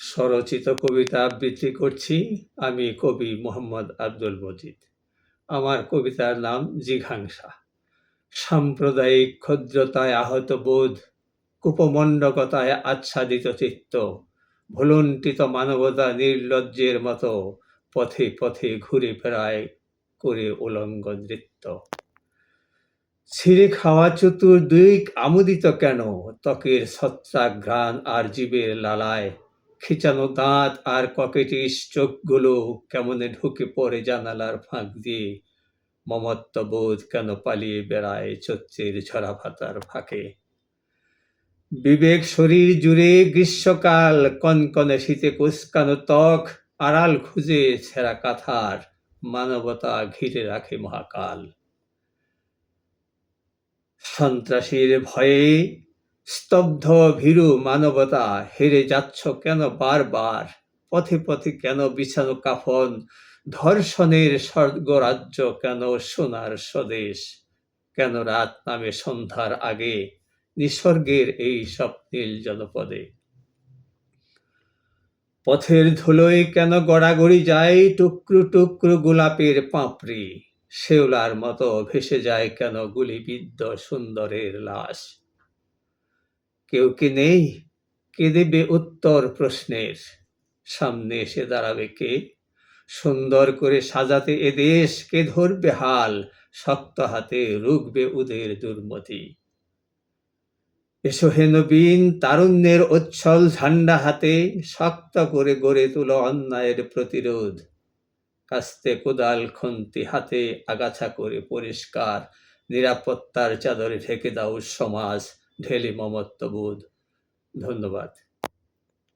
স্বরচিত কবিতা আবৃত্তি করছি আমি কবি মোহাম্মদ আব্দুল মজিদ। আমার কবিতার নাম জিঘাংসা। সাম্প্রদায়িক ক্ষুদ্রতায় আহত বোধ, কুপমণ্ডকতায় আচ্ছাদিত চিত্ত ভুলুণ্ঠিত মানবতা নির্লজ্জের মতো পথে পথে ঘুরে ফেরায় করে উলঙ্গ নৃত্য। ছিঁড়ে খাওয়া চতুর্দিক আমোদিত কেন? ত্বকের ছত্রাঘ্রাণ আর জীবের লালায় খিচানো দাঁত আর ককেটিস চোখগুলো কেমনে ঢুকে পড়ে জানালার ফাঁক দিয়ে। মমত্ববোধ কেন পালিয়ে বেড়ায় চৈত্রের ঝরা ভাতার ফাঁকে। বিবেক শরীর জুড়ে গ্রীষ্মকাল, কনকনে শীতে কুসকানো ত্বক, আড়াল খুঁজে ছেঁড়া কাথার, মানবতা ঘিরে রাখে মহাকাল। সন্ত্রাসীর ভয়ে স্তব্ধ ভীরু মানবতা হেরে যাচ্ছ কেন বারবার? পথে পথে কেন বিছানো কাফন? ধর্ষণের স্বর্গরাজ্য কেন সোনার স্বদেশ? কেন রাত নামে সন্ধ্যার আগে নিসর্গের এই স্বপ্নীল জনপদে? পথের ধুলোয় কেন গড়াগড়ি যায় টুকরো টুকরো গোলাপের পাঁপড়ি? শেওলার মতো ভেসে যায় কেন গুলিবিদ্ধ সুন্দরের লাশ? কেউ কি নেই? কে দেবে উত্তর প্রশ্নের? সামনে এসে দাঁড়াবে কে? সুন্দর করে সাজাতে এ দেশ কে ধরবে হাল? শক্ত হাতে রুখবে উদের দুর্মতি। এসো হে নবীন, তারুণ্যের উচ্ছল ঝান্ডা হাতে শক্ত করে গড়ে তুলো অন্যায়ের প্রতিরোধ। কাস্তে কোদাল খন্তি হাতে আগাছা করে পরিষ্কার নিরাপত্তার চাদরে ঢেকে দাও সমাজ। ঢেলে মমত্ববোধ ধন্যবাদ।